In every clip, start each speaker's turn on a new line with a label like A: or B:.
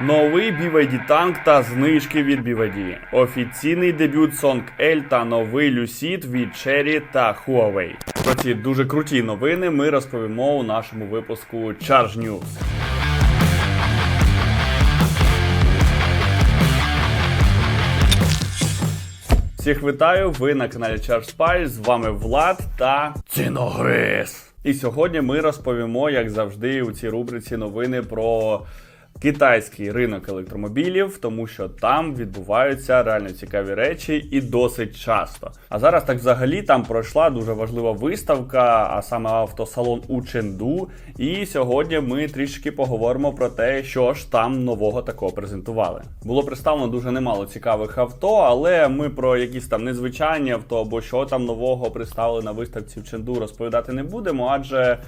A: Новий BYD танк та знижки від BYD. Офіційний дебют Song L та новий Lucid від Cherry та Huawei. Про ці дуже круті новини ми розповімо у нашому випуску Charge News. Всіх вітаю! Ви на каналі Charge Spy, З вами Влад та Ціногриз. І сьогодні ми розповімо, як завжди, у цій рубриці новини про китайський ринок електромобілів, тому що там відбуваються реально цікаві речі і досить часто. А зараз так взагалі там пройшла дуже важлива виставка, а саме автосалон у Ченду. І сьогодні ми трішки поговоримо про те, що ж там нового такого презентували. Було представлено дуже немало цікавих авто, але ми про якісь там незвичайні авто або що там нового представили на виставці в Ченду розповідати не будемо, адже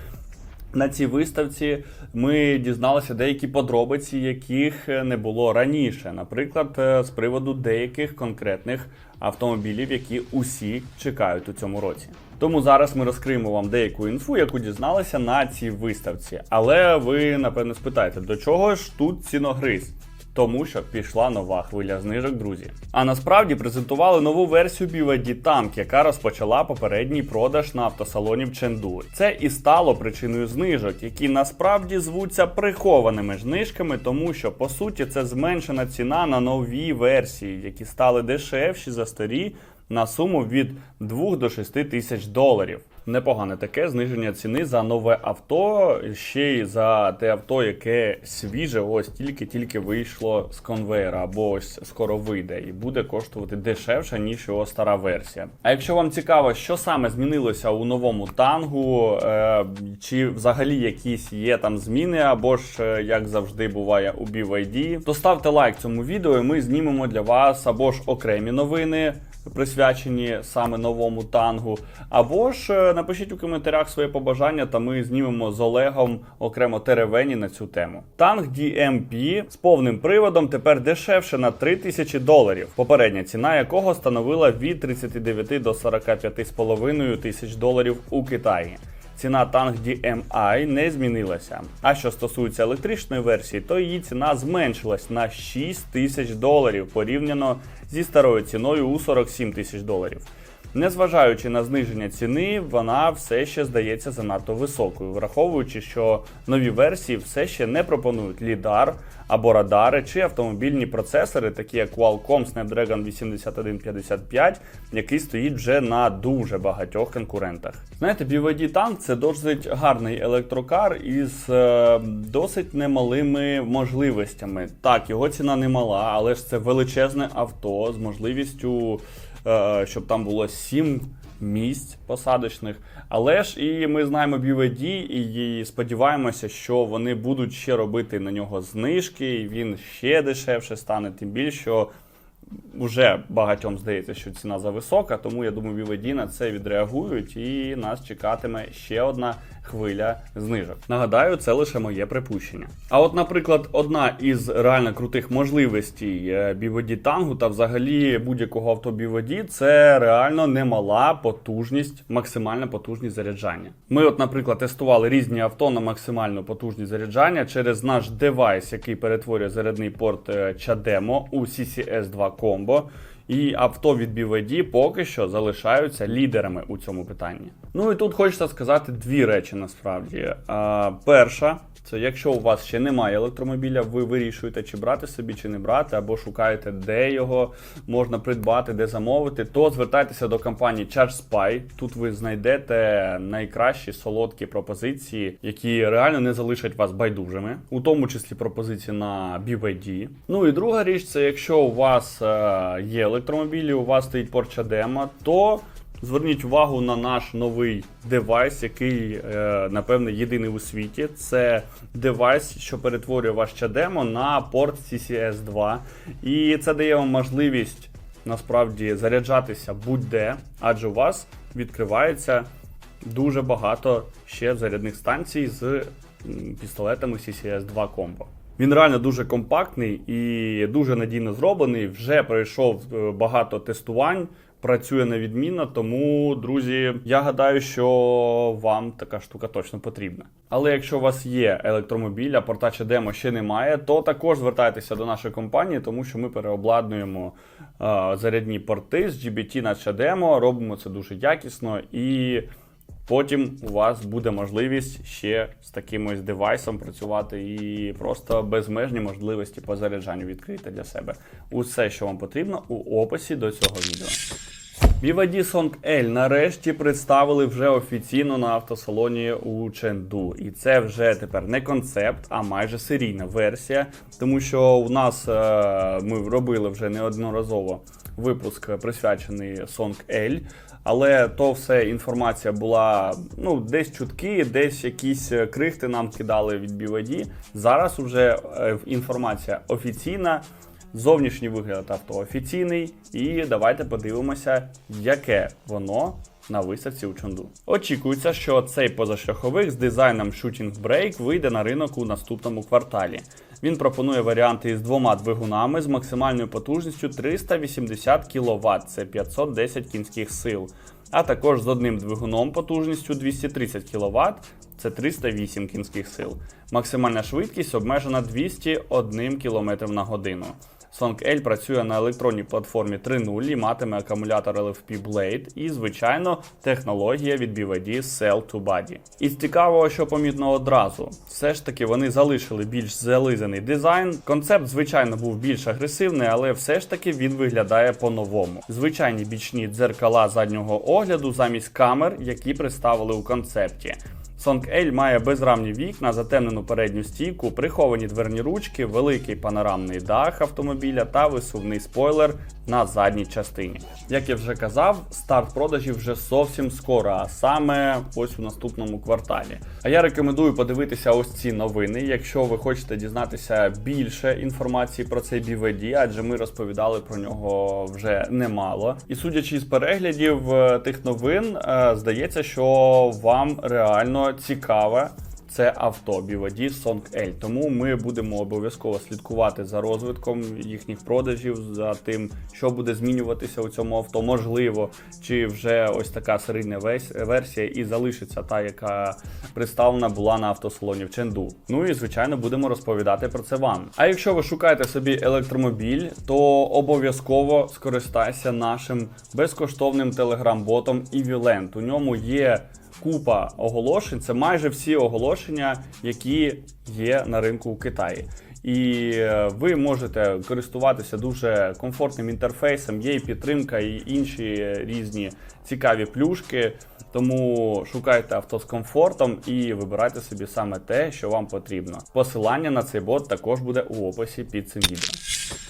A: на цій виставці ми дізналися деякі подробиці, яких не було раніше. Наприклад, е, з приводу деяких конкретних автомобілів, які усі чекають у цьому році. Тому зараз ми розкриємо вам деяку інфу, яку дізналися на цій виставці. Але ви напевно спитаєте, до чого ж тут ціногриз? Тому що пішла нова хвиля знижок, друзі. А насправді презентували нову версію BYD Tank, яка розпочала попередній продаж на автосалоні в Ченду. Це і стало причиною знижок, які насправді звуться прихованими знижками, тому що по суті це зменшена ціна на нові версії, які стали дешевші за старі на суму від 2 до 6 тисяч доларів. Непогане таке зниження ціни за нове авто, ще й за те авто, яке свіже, ось тільки-тільки вийшло з конвейера, або ось скоро вийде, і буде коштувати дешевше, ніж його стара версія. А якщо вам цікаво, що саме змінилося у новому тангу, е, чи взагалі якісь є там зміни, або ж е, як завжди буває у BYD, то ставте лайк цьому відео, і ми знімемо для вас або ж окремі новини присвячені саме новому тангу. Або ж е, напишіть у коментарях своє побажання, та ми знімемо з Олегом окремо теревені на цю тему. Танк DMP з повним приводом тепер дешевше на 3000 доларів, попередня ціна якого становила від 39 до 45,5 тисяч доларів у Китаї. Ціна танк DMI не змінилася. А що стосується електричної версії, то її ціна зменшилась на 6 тисяч доларів порівняно зі старою ціною у 47 тисяч доларів. Незважаючи на зниження ціни, вона все ще здається занадто високою, враховуючи, що нові версії все ще не пропонують лідар або радари чи автомобільні процесори, такі як Qualcomm Snapdragon 8155, який стоїть вже на дуже багатьох конкурентах. Знаєте, BYD Tank це досить гарний електрокар із е, досить немалими можливостями. Так, його ціна немала, але ж це величезне авто з можливістю щоб там було 7 місць посадочних. Але ж і ми знаємо BYD і сподіваємося, що вони будуть ще робити на нього знижки, і він ще дешевше стане, тим більше. Уже багатьом здається, що ціна зависока, тому я думаю, BYD на це відреагують і нас чекатиме ще одна хвиля знижок. Нагадаю, це лише моє припущення. А от, наприклад, одна із реально крутих можливостей е, BYD Tango та взагалі будь-якого авто BYD – це реально немала потужність, максимальна потужність заряджання. Ми, от, наприклад, тестували різні авто на максимальну потужність заряджання через наш девайс, який перетворює зарядний порт е, CHAdeMO у CCS 2 Combo. І авто від BYD поки що залишаються лідерами у цьому питанні. Ну і тут хочеться сказати дві речі насправді. А, перша, це якщо у вас ще немає електромобіля, ви вирішуєте, чи брати собі, чи не брати, або шукаєте, де його можна придбати, де замовити, то звертайтеся до компанії ChargeSpy. Тут ви знайдете найкращі солодкі пропозиції, які реально не залишать вас байдужими, у тому числі пропозиції на BYD. Ну і друга річ, це якщо у вас е, є електромобілі, у вас стоїть Porsche Demo, то Зверніть увагу на наш новий девайс, який, е, напевне, єдиний у світі. Це девайс, що перетворює ваш чадемо на порт CCS 2. І це дає вам можливість насправді заряджатися будь-де, адже у вас відкривається дуже багато ще зарядних станцій з пістолетами CCS 2 Combo. Він реально дуже компактний і дуже надійно зроблений. Вже пройшов е, багато тестувань працює невідмінно. Тому, друзі, я гадаю, що вам така штука точно потрібна. Але якщо у вас є електромобіль, а порта чи демо ще немає, то також звертайтеся до нашої компанії, тому що ми переобладнуємо е, зарядні порти з GBT на CHAdeMO, робимо це дуже якісно і. Потім у вас буде можливість ще з таким ось девайсом працювати і просто безмежні можливості по заряджанню відкрити для себе. Усе, що вам потрібно, у описі до цього відео. BYD Song L нарешті представили вже офіційно на автосалоні у Ченду. І це вже тепер не концепт, а майже серійна версія. Тому що у нас е, ми робили вже неодноразово випуск присвячений Song L. Але то все інформація була ну десь чутки, десь якісь е, крихти нам кидали від BYD. Зараз вже е, інформація офіційна. Зовнішній вигляд авто офіційний, і давайте подивимося, яке воно на виставці у Чонду. Очікується, що цей позашляховик з дизайном Shooting Brake вийде на ринок у наступному кварталі. Він пропонує варіанти із двома двигунами з максимальною потужністю 380 кВт, це 510 кінських сил, а також з одним двигуном потужністю 230 кВт, це 308 кінських сил. Максимальна швидкість обмежена 201 км на годину. Song L працює на електронній платформі 3.0 і матиме акумулятор LFP Blade і, звичайно, технологія від BYD Cell to Body. І цікавого, що помітно одразу, все ж таки вони залишили більш зализаний дизайн. Концепт, звичайно, був більш агресивний, але все ж таки він виглядає по-новому. Звичайні бічні дзеркала заднього огляду замість камер, які представили у концепті. Song L має безрамні вікна, затемнену передню стійку, приховані дверні ручки, великий панорамний дах автомобіля та висувний спойлер на задній частині. Як я вже казав, старт продажів вже зовсім скоро, а саме ось у наступному кварталі. А я рекомендую подивитися ось ці новини, якщо ви хочете дізнатися більше інформації про цей BVD, адже ми розповідали про нього вже немало. І судячи з переглядів е, тих новин, е, здається, що вам реально цікаве це авто BYD Song L. Тому ми будемо обов'язково слідкувати за розвитком їхніх продажів, за тим, що буде змінюватися у цьому авто. Можливо, чи вже ось така серійна версія і залишиться та, яка представлена була на автосалоні в Ченду. Ну і звичайно будемо розповідати про це вам. А якщо ви шукаєте собі електромобіль, то обов'язково скористайся нашим безкоштовним телеграм-ботом Evilent. У ньому є купа оголошень. Це майже всі оголошення, які є на ринку у Китаї. І е, ви можете користуватися дуже комфортним інтерфейсом. Є і підтримка, і інші різні цікаві плюшки. Тому шукайте авто з комфортом і вибирайте собі саме те, що вам потрібно. Посилання на цей бот також буде у описі під цим відео.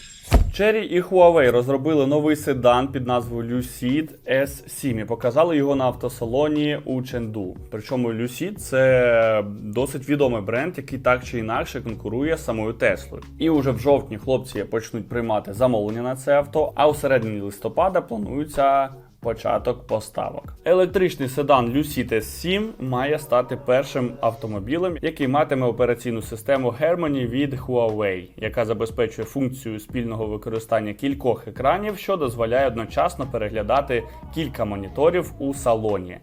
A: Cherry і Huawei розробили новий седан під назвою Lucid S7 і показали його на автосалоні у Ченду. Причому Lucid це досить відомий бренд, який так чи інакше конкурує з самою Теслою. І уже в жовтні хлопці почнуть приймати замовлення на це авто, а у середині листопада планується початок поставок. Електричний седан Lucid S7 має стати першим автомобілем, який матиме операційну систему Harmony від Huawei, яка забезпечує функцію спільного використання кількох екранів, що дозволяє одночасно переглядати кілька моніторів у салоні.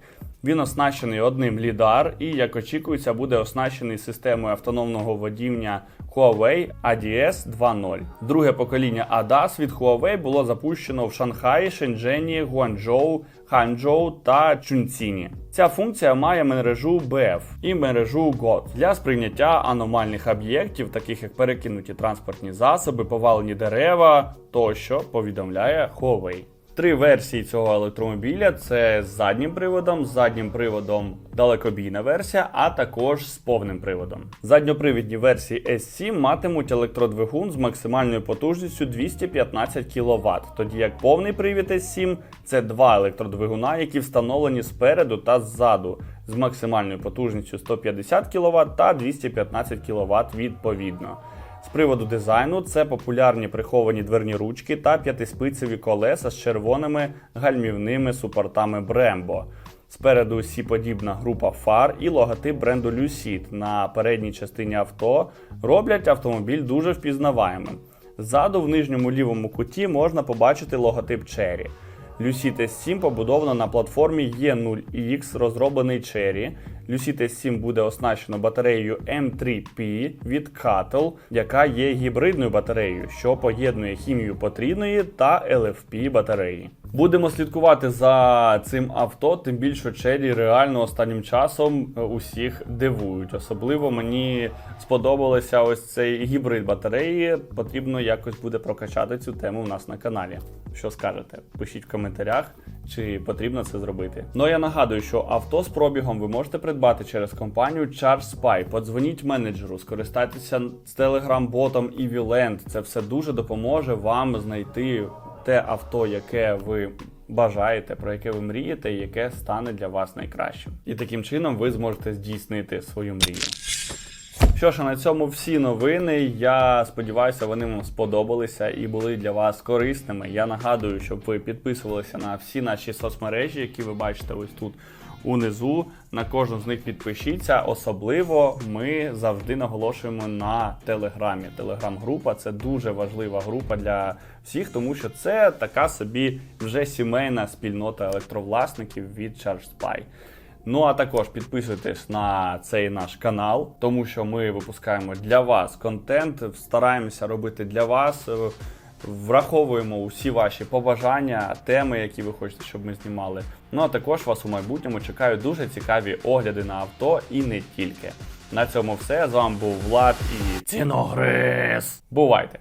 A: Він оснащений одним лідар і, як очікується, буде оснащений системою автономного водіння Huawei ADS 2.0. Друге покоління ADAS від Huawei було запущено в Шанхаї, Шенджені, Гуанчжоу, Ханчжоу та Чунціні. Ця функція має мережу BF і мережу GOT для сприйняття аномальних об'єктів, таких як перекинуті транспортні засоби, повалені дерева тощо, повідомляє Huawei. Три версії цього електромобіля: це з заднім приводом, з заднім приводом далекобійна версія, а також з повним приводом. Задньопривідні версії S7 матимуть електродвигун з максимальною потужністю 215 кВт, тоді як повний привід S7 це два електродвигуна, які встановлені спереду та ззаду з максимальною потужністю 150 кВт та 215 кВт відповідно. Приводу дизайну це популярні приховані дверні ручки та п'ятиспицеві колеса з червоними гальмівними супортами Brembo. Спереду сі-подібна група фар і логотип бренду Lucid на передній частині авто роблять автомобіль дуже впізнаваємим. Ззаду в нижньому лівому куті можна побачити логотип Cherry. Lucid 7 побудовано на платформі E0X, розроблений Cherry. Lucid 7 буде оснащено батареєю M3P від Cattle, яка є гібридною батареєю, що поєднує хімію потрійної та LFP батареї. Будемо слідкувати за цим авто, тим більше Cherry реально останнім часом е, усіх дивують. Особливо мені сподобалося ось цей гібрид батареї. Потрібно якось буде прокачати цю тему у нас на каналі. Що скажете? Пишіть в коментарях, чи потрібно це зробити. Ну я нагадую, що авто з пробігом ви можете придбати через компанію ChargeSpy. Подзвоніть менеджеру, скористайтеся з телеграм-ботом EVLand. Це все дуже допоможе вам знайти те авто, яке ви бажаєте, про яке ви мрієте, і яке стане для вас найкращим. І таким чином ви зможете здійснити свою мрію. Що ж, на цьому всі новини. Я сподіваюся, вони вам сподобалися і були для вас корисними. Я нагадую, щоб ви підписувалися на всі наші соцмережі, які ви бачите ось тут унизу. На кожну з них підпишіться. Особливо ми завжди наголошуємо на телеграмі. Телеграм-група це дуже важлива група для всіх, тому що це така собі вже сімейна спільнота електровласників від ChargeSpy. Ну а також підписуйтесь на цей наш канал, тому що ми випускаємо для вас контент, стараємося робити для вас. Враховуємо усі ваші побажання, теми, які ви хочете, щоб ми знімали. Ну а також вас у майбутньому чекають дуже цікаві огляди на авто і не тільки. На цьому все. З вами був Влад і Ціногрис. Бувайте!